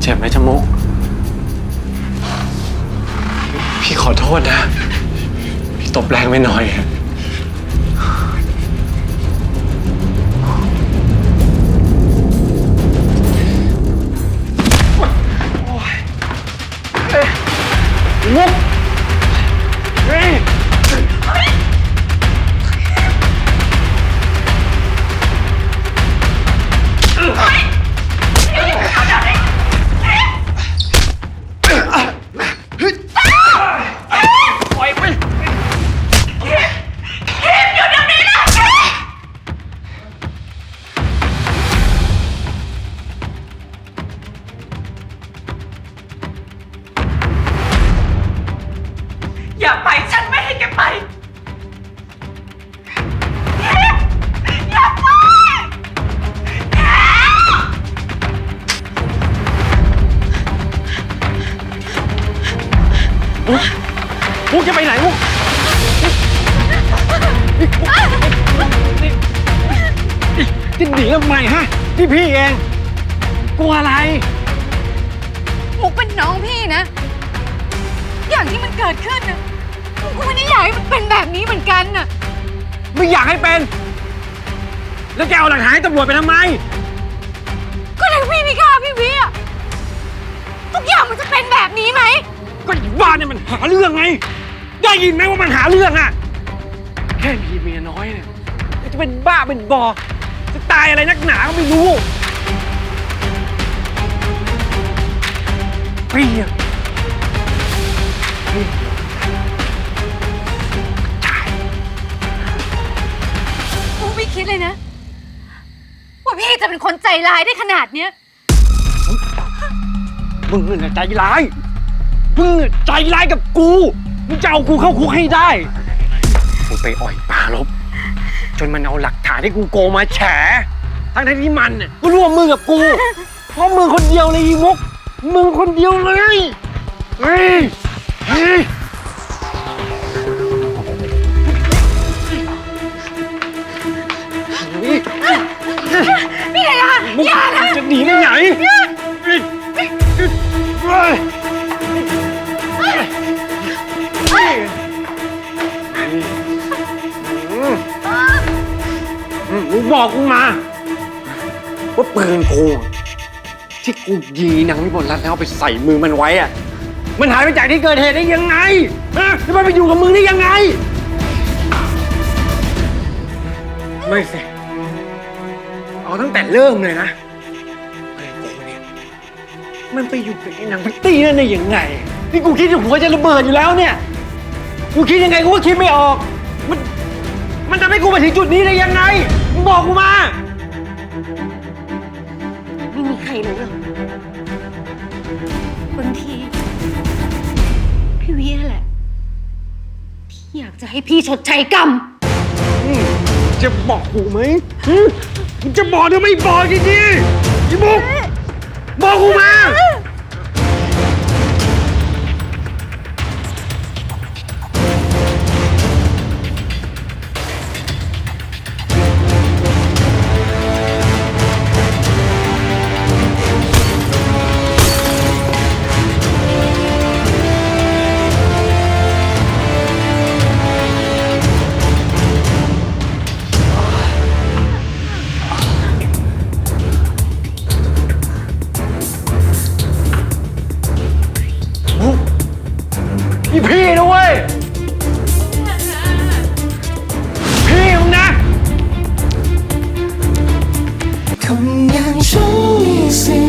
เจ็บไหมจมุก พี่ขอโทษนะ พี่ตบแรงไปหน่อย มุกจะไปไหนมุกจะหนีทำไมฮะที่พี่เอง กลัวอะไร มุกเป็นน้องพี่นะ อย่างที่มันเกิดขึ้นนะมุกก็ไม่ได้อยากให้มันเป็นแบบนี้เหมือนกันน่ะ ไม่อยากให้เป็น แล้วแกเอาหลักฐานให้ตำรวจไปทำไม ก็เลยพี่ไม่ฆ่าพี่ เนี่ยมันหาเรื่องไง ได้ยินไหมว่ามันหาเรื่องอะแค่มีเมียน้อยเนี่ยจะเป็นบ้าเป็นบอ จะตายอะไรนักหนาก็ไม่รู้พี่อะพี่มุกไม่คิดเลยนะ ว่าพี่จะเป็นคนใจร้ายได้ขนาดเนี้ย มึงน่ะใจร้าย มึงน่ะใจร้ายกับกู มึงจะเอากูเข้าคุกให้ได้ กูไปอ่อยปลาลบ จนมันเอาหลักฐานที่กูโกงมาแฉ ทั้งที่มันน่ะก็ร่วมมือกับกู เพราะมึงคนเดียวเลยอีมุก มึงคนเดียวเลย บอกกูมา ว่าปืนกูที่กูยีนางวิบลรัตน์แล้วเอาไปใส่มือมันไว้อะมันหายไปจากที่เกิดเหตุได้ยังไงฮะแล้วมันไปอยู่กับมึงได้ยังไง ไม่สิเอาตั้งแต่เริ่มเลยนะไอ้กูเนี่ยมันไปอยู่กับไอ้นางพัตตี้นั่นได้ยังไง นี่กูคิดอยู่หัวจะระเบิดอยู่แล้วเนี่ย กูคิดยังไงกูก็คิดไม่ออก มัน มันทำให้กูมาถึงจุดนี้ได้ยังไง มึงบอกกูมา ไม่มีใครรู้หรอกบางที พี่วินั่นแหละที่อยากจะให้พี่ชดใช้กรรม อืมจะบอกกูไหมหึมึงจะบอกหรือไม่บอกจริงๆอีบุกบอกกูมา นี่พี่นะเว้ย พี่มึงนะ คนอย่างฉันมีสิ